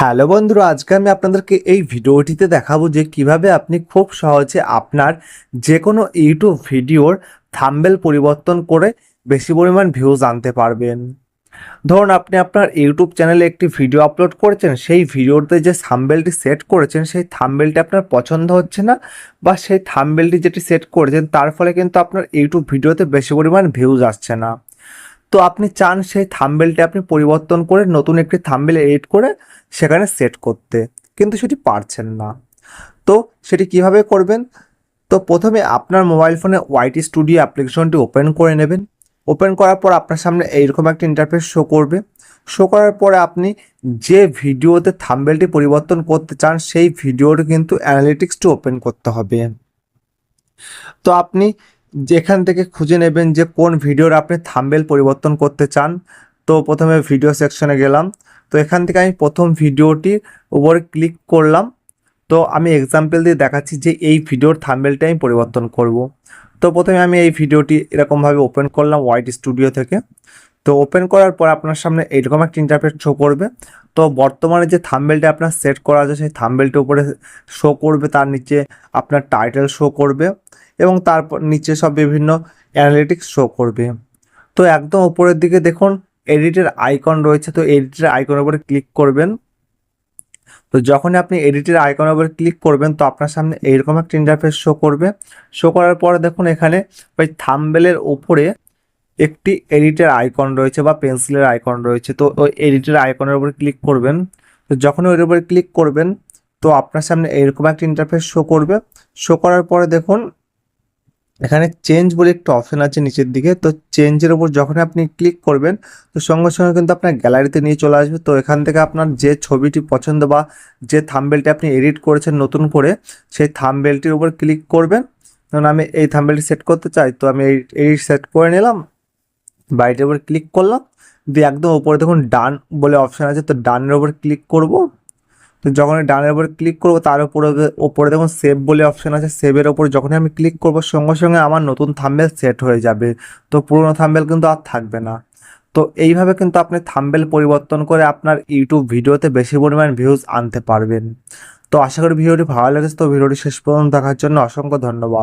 Hello বন্ধুরা, আজকে আমি আপনাদেরকে এই ভিডিওটিতে দেখাবো যে কীভাবে আপনি খুব সহজে আপনার যে কোনো ইউটিউব ভিডিওর থাম্বেল পরিবর্তন করে বেশি পরিমাণ ভিউজ আনতে পারবেন। ধরুন আপনি আপনার ইউটিউব চ্যানেলে একটি ভিডিও আপলোড করেছেন, সেই ভিডিওতে যে থাম্বেলটি সেট করেছেন, সেই থাম্বেলটি আপনার পছন্দ হচ্ছে না বা সেই থাম্বেলটি যেটি সেট করেছেন, তার ফলে কিন্তু আপনার ইউটিউব ভিডিওতে বেশি পরিমাণ ভিউজ আসছে না। তো আপনি চান সেই থাম্বেলটি আপনি পরিবর্তন করে নতুন একটি থাম্বেল এডিট করে সেখানে সেট করতে। কিন্তু সেটি পারছেন না। তো সেটি কীভাবে করবেন? তো প্রথমে আপনার মোবাইল ফোনে ওয়াইটি স্টুডিও অ্যাপ্লিকেশনটি ওপেন করে নেবেন। ওপেন করার পর আপনার সামনে এইরকম একটা ইন্টারফেস শো করবে। শো করার পরে আপনি যে ভিডিওতে থাম্বেলটি পরিবর্তন করতে চান, সেই ভিডিওটি কিন্তু অ্যানালিটিক্সটি ওপেন করতে হবে। তো আপনি যেখান থেকে খুঁজে নেবেন যে কোন ভিডিওর আপনি থাম্বেল পরিবর্তন করতে চান, তো প্রথমে ভিডিও সেকশনে গেলাম। তো এখান থেকে আমি প্রথম ভিডিওটির উপরে ক্লিক করলাম। তো আমি এক্সাম্পল দিয়ে দেখাচ্ছি যে এই ভিডিওর থাম্বেলটা আমি পরিবর্তন করব। তো প্রথমে আমি এই ভিডিওটি এরকমভাবে ওপেন করলাম হোয়াইট স্টুডিও থেকে। তো ওপেন করার পর আপনার সামনে এইরকম একটা ইন্টারফেস শো করবে। তো বর্তমানে যে থাম্বেলটা আপনার সেট করা আছে, সেই থাম্বেলটির উপরে শো করবে। তার নিচে আপনার টাইটেল শো করবে। এবং তারপর নিচে সব বিভিন্ন অ্যানালিটিক্স শো করবে। তো একদম উপরের দিকে দেখুন এডিটের আইকন রয়েছে, তো এডিটের আইকনের উপরে ক্লিক করবেন। তো যখনই আপনি এডিটের আইকনের উপরে ক্লিক করবেন, তো আপনার সামনে এইরকম একটা ইন্টারফেস শো করবে। শো করার পরে দেখুন, এখানে ওই থাম্বেলের ওপরে একটি এডিটের আইকন রয়েছে বা পেন্সিলের আইকন রয়েছে, তো ওই এডিটের আইকনের উপরে ক্লিক করবেন। তো যখন ওইর উপরে ক্লিক করবেন, তো আপনার সামনে এরকম একটা ইন্টারফেস শো করবে। শো করার পরে দেখুন এখানে চেঞ্জ বলে একটা অপশন আছে নিচের দিকে। তো চেঞ্জের উপর যখন আপনি ক্লিক করবেন, তো সঙ্গে সঙ্গে কিন্তু আপনার গ্যালারিতে নিয়ে চলে আসবে। তো এখান থেকে আপনার যে ছবিটি পছন্দ বা যে থাম্বেলটি আপনি এডিট করেছেন নতুন করে, সেই থাম্বেলটির উপর ক্লিক করবেন। ধরুন আমি এই থাম্বেলটি সেট করতে চাই, তো আমি এই এই সেট করে নিলাম। বাড়িটির উপর ক্লিক করলাম। দিয়ে একদম উপরে দেখুন ডান বলে অপশান আছে, তো ডানের উপর ক্লিক করব। তো যখন ডানের উপর ক্লিক করব, তার উপরে ওপরে দেখুন সেভ বলে অপশান আছে। সেভের ওপর যখনই আমি ক্লিক করব, সঙ্গে সঙ্গে আমার নতুন থাম্বেল সেট হয়ে যাবে। তো পুরোনো থাম্বেল কিন্তু আর থাকবে না। তো এইভাবে কিন্তু আপনি থাম্বেল পরিবর্তন করে আপনার ইউটিউব ভিডিওতে বেশি পরিমাণ ভিউজ আনতে পারবেন। তো আশা করি ভিডিওটি ভালো লেগেছে। তো ভিডিওটি শেষ পর্যন্ত দেখার জন্য অসংখ্য ধন্যবাদ।